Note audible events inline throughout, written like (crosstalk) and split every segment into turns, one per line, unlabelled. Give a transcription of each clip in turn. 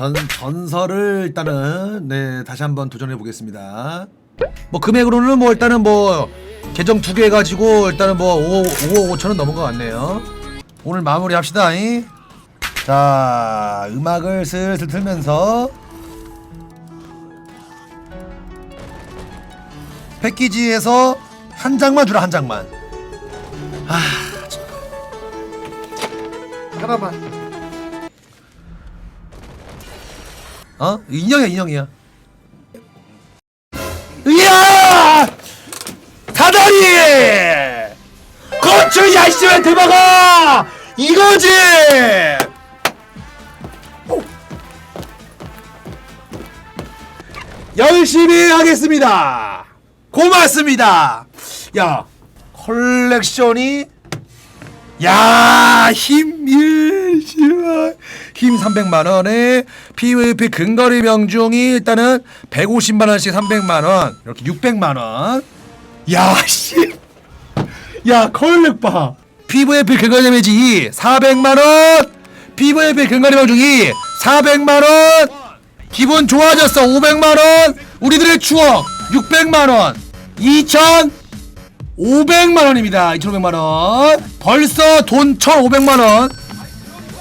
전 전설을 일단은 네 다시 한번 도전해 보겠습니다. 뭐 금액으로는 뭐 일단은 뭐 계정 두 개 가지고 일단은 뭐 5, 5억 5천 원 넘은 것 같네요. 오늘 마무리 합시다. 잉? 자 음악을 슬슬 틀면서 패키지에서 한 장만 주라 한 장만. 아 하나만. 어? 인형이야 인형이야. 이야! 사다리! 고추 야씨면 대박아! 이거지! 열심히 하겠습니다. 고맙습니다. 야, 컬렉션이 야, 힘 1, 힘 300만 원에 PVP 근거리 명중이 일단은 150만 원씩 300만 원. 이렇게 600만 원. 야, 씨. 야, 컬렉 봐. PVP 근거리 데미지 2 400만 원. PVP 근거리 명중 2 400만 원. 기분 좋아졌어 500만 원. 우리들의 추억 600만 원. 2천 500만 원입니다. 2,500만 원. 벌써 돈 1,500만 원.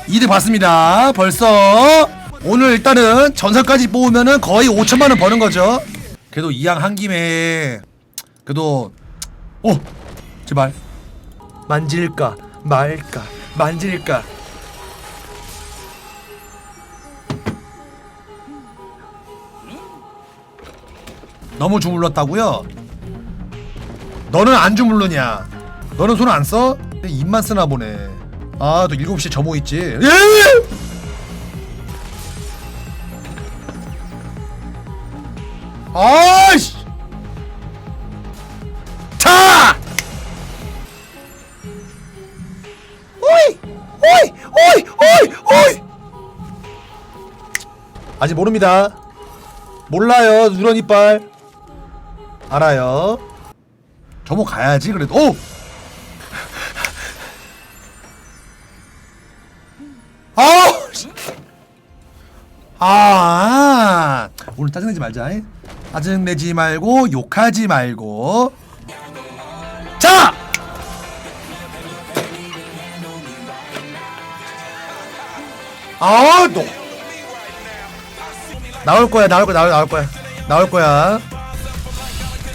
이득 봤습니다. 벌써 오늘 일단은 전설까지 뽑으면은 거의 5천만 원 버는 거죠. 그래도 이왕 한 김에 그래도 오 제발 만질까 말까 만질까 너무 주물렀다고요? 너는 안 주물르냐? 너는 손 안 써? 입만 쓰나 보네. 아, 또 7시에 점호 있지. 예! 아이씨! 자! 오이! 오이! 오이! 오이! 오이! 아직 모릅니다. 몰라요, 누런 이빨. 알아요. 점호 가야지 그래도 오! 아! 씨. 아 오늘 짜증내지 말자 잉? 짜증내지 말고 욕하지 말고 자! 아, 너 나올 거야, 나올 거야, 나올, 나올 거야, 나올 거야.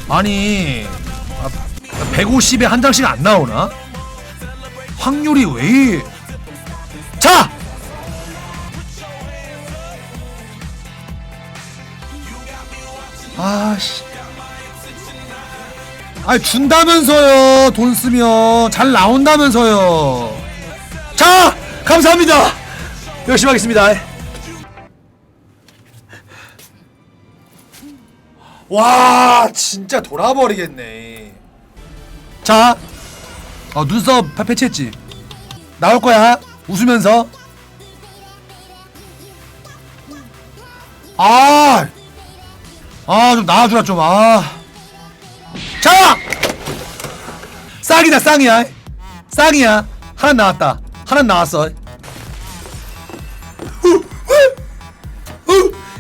아니, 150에 한 장씩 안 나오나? 확률이 왜? 이- 자! 아씨. 아 준다면서요. 돈 쓰면 잘 나온다면서요. 자, 감사합니다. 열심히 하겠습니다. 와, 진짜 돌아버리겠네. 자, 어, 눈썹 파- 패치했지. 나올 거야. 웃으면서. 아, 아, 좀 나와주라 좀. 아, 자, 쌍이다 쌍이야. 쌍이야. 하나 나왔다. 하나 나왔어.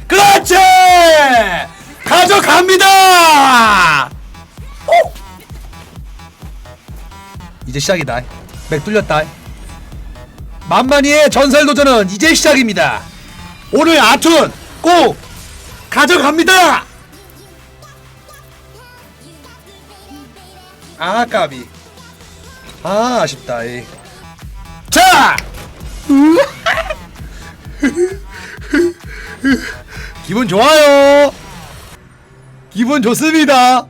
그렇지. 가져갑니다. 오! 이제 시작이다. 맥 뚫렸다. 만만히의 전설 도전은 이제 시작입니다. 오늘 아툰 꼭 가져갑니다. 아 까비. 아 아쉽다. 이. 자. (laughs) 기분 좋아요. 기분 좋습니다.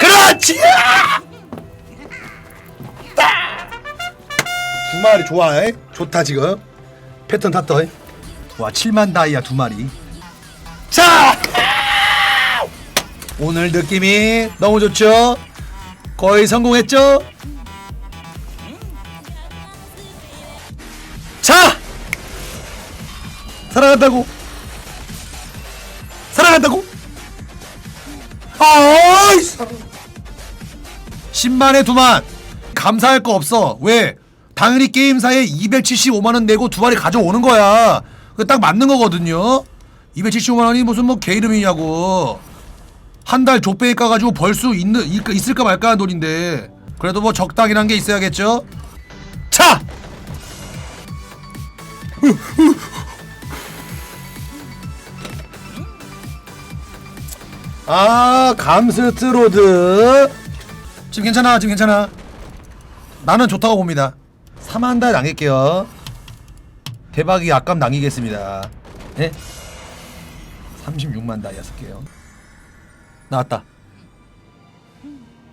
그렇지. 마리 좋아해. 좋다 지금. 패턴 탔다. 와 7만 다이아 두 마리. 자. 오늘 느낌이 너무 좋죠. 거의 성공했죠. 자. 사랑한다고. 사랑한다고. 아이 사랑. 10만에 두만 감사할 거 없어 왜 당연히 게임사에 275만원 내고 두 마리 가져오는 거야 그딱 맞는 거거든요. 275만 원이 무슨 뭐 개 이름이냐고. 한 달 족배에 까가지고 벌 수 있는 있- 있을까 말까 하는 돈인데 그래도 뭐 적당이란 게 있어야겠죠. 차. 아 감스트 로드 지금 괜찮아 지금 괜찮아 나는 좋다고 봅니다 3만 달 남길게요. 대박이 아깝 남기겠습니다. 예? 36만 다이아 쓸게요. 나왔다.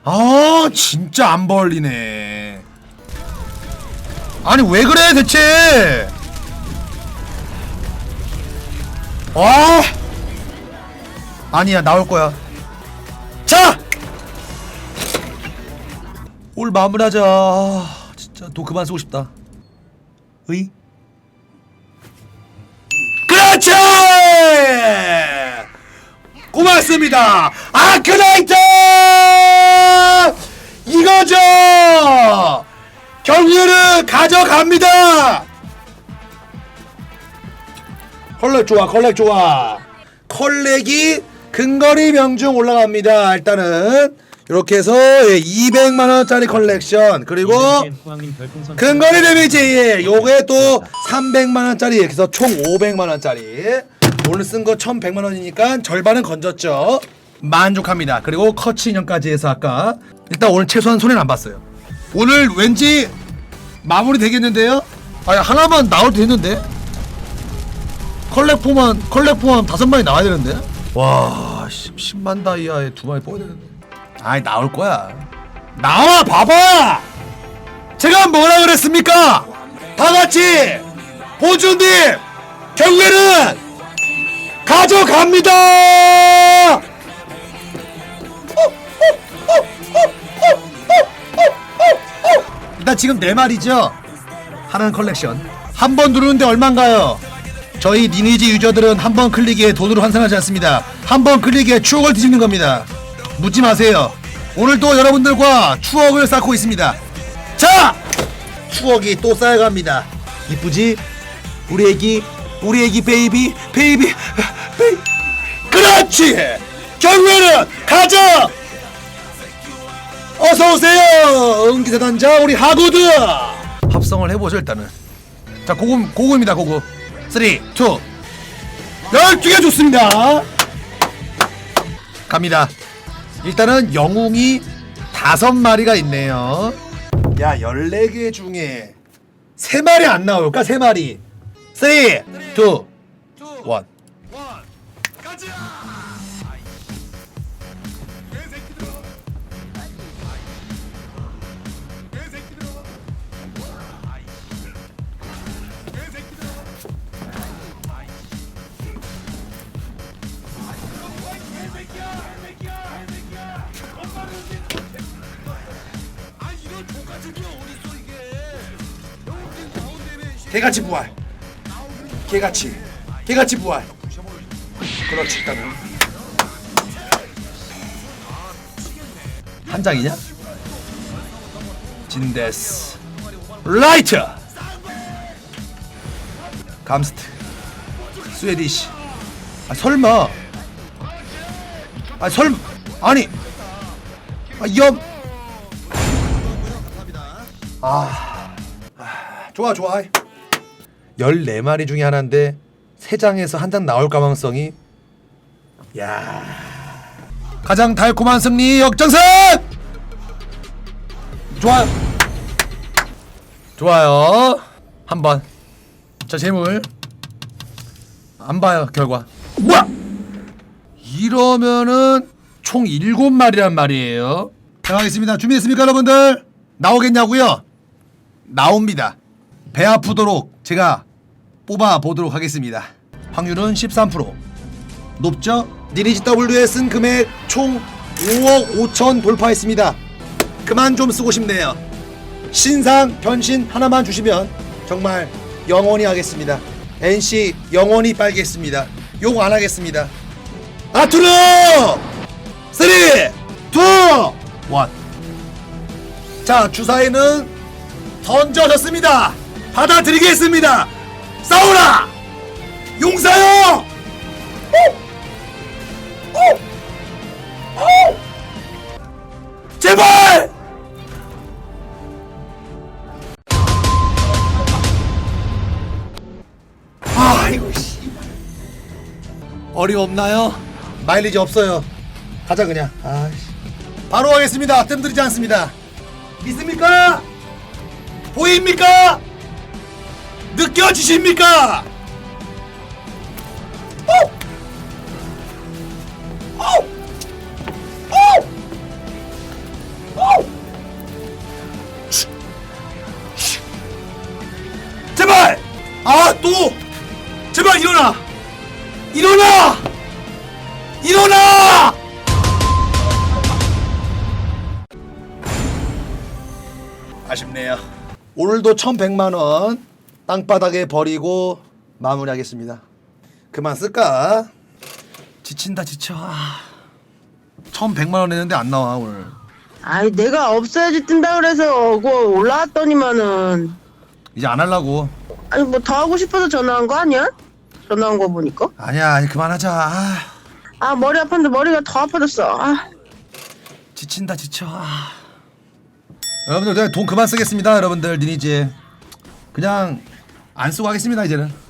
아 진짜 안 벌리네. 아니 왜 그래 대체? 와! 아니야 나올 거야. 자! 올 마무리하자 아, 진짜 도 그만 쓰고 싶다. 의? 그렇지! 고맙습니다. 아크나이트! 이거죠! 경유를 가져갑니다. 컬렉 좋아 컬렉 좋아. 컬렉이 근거리 명중 올라갑니다. 일단은 이렇게 해서 200만 원짜리 컬렉션 그리고
후왕님 별풍선
근거리 데미지 요게 또 300만 원짜리 이렇게 해서 총 500만 원짜리. 오늘 쓴 거 1100만 원이니까 절반은 건졌죠. 만족합니다. 그리고 커치 인형까지 해서 아까 일단 오늘 최소한 손해는 안 봤어요. 오늘 왠지 마무리 되겠는데요? 아니 하나만 나올 때 됐는데? 컬렉 포만 컬렉 포함 다섯 마리 나와야 되는데? 와 10, 만 다이아에 두 마리 뽑아야 되는데 아이 나올 거야 나와 봐봐 제가 뭐라 그랬습니까 다 같이 보준님 경례는 가져갑니다 일단 지금 네 마리죠 하나는 컬렉션 한 번 누르는데 얼마인가요? 저희 리니지 유저들은 한 번 클릭에 돈으로 환산하지 않습니다. 한 번 클릭에 추억을 뒤집는 겁니다. 묻지 마세요. 오늘도 여러분들과 추억을 쌓고 있습니다. 자! 추억이 또 쌓여갑니다. 이쁘지? 우리 애기, 우리 애기 베이비, 베이비, 베이 그렇지! 경매는 가자! 어서 오세요! 응기사단자 우리 하구드! 합성을 해보죠 일단은. 자 고금 고금입니다 고금 3 2 12개 좋습니다 갑니다 일단은 영웅이 다섯 마리가 있네요. 야 14개 중에 세 마리 안 나올까? 세 마리. 3 2 1 개같이 부활. 개같이 개같이 부활. 그렇지 일단은. 한 장이냐? 진데스. 라이트! 감스트. 스웨디시. 아 설마. 아 설마. 아니. 아염. 아, 아 좋아 좋아 14마리 중에 하나인데 3장에서 한 장 나올 가망성이 야. 가장 달콤한 승리 역전승! 좋아요. 좋아요. 한번. 자 재물. 안 봐요 결과. 뭐야 이러면은 총 7마리란 말이에요. 가겠습니다. 준비됐습니까 여러분들? 나오겠냐고요? 나옵니다. 배 아프도록 제가 뽑아 보도록 하겠습니다. 확률은 13%. 높죠? 니리지 W에 쓴 금액 총 5억 5천 돌파했습니다. 그만 좀 쓰고 싶네요. 신상 변신 하나만 주시면 정말 영원히 하겠습니다. NC 영원히 빨겠습니다. 욕 안 하겠습니다. 아투르! 3, 2, 1. 자, 주사위는 던져졌습니다. 받아드리겠습니다. 싸우라! 용사요! 제발! 아이고 씨. 어림없나요? 마일리지 없어요. 가자 그냥. 아이씨. 바로 하겠습니다. 뜸 들이지 않습니다. 믿습니까? 보입니까? 느껴지십니까? 오! 오! 오! 오! 제발! 아, 또! 제발 일어나! 일어나! 일어나! 아쉽네요. 오늘도 1100만 원 땅바닥에 버리고 마무리하겠습니다. 그만 쓸까? 지친다 지쳐. 아. 1100만 원 했는데 안 나와 오늘.
아이 내가 없어야지 뜬다 그래서 그거 올라왔더니만은
이제 안 하려고.
아니 뭐 더 하고 싶어서 전화한 거 아니야? 전화한 거 보니까
아니야, 아니, 그만하자. 아,
아 머리 아팠는데 머리가 더 아파졌어 아
지친다 지쳐. 아. 여러분들 내가 돈 그만 쓰겠습니다, 여러분들 리니지. 그냥 안 쓰고 하겠습니다 이제는.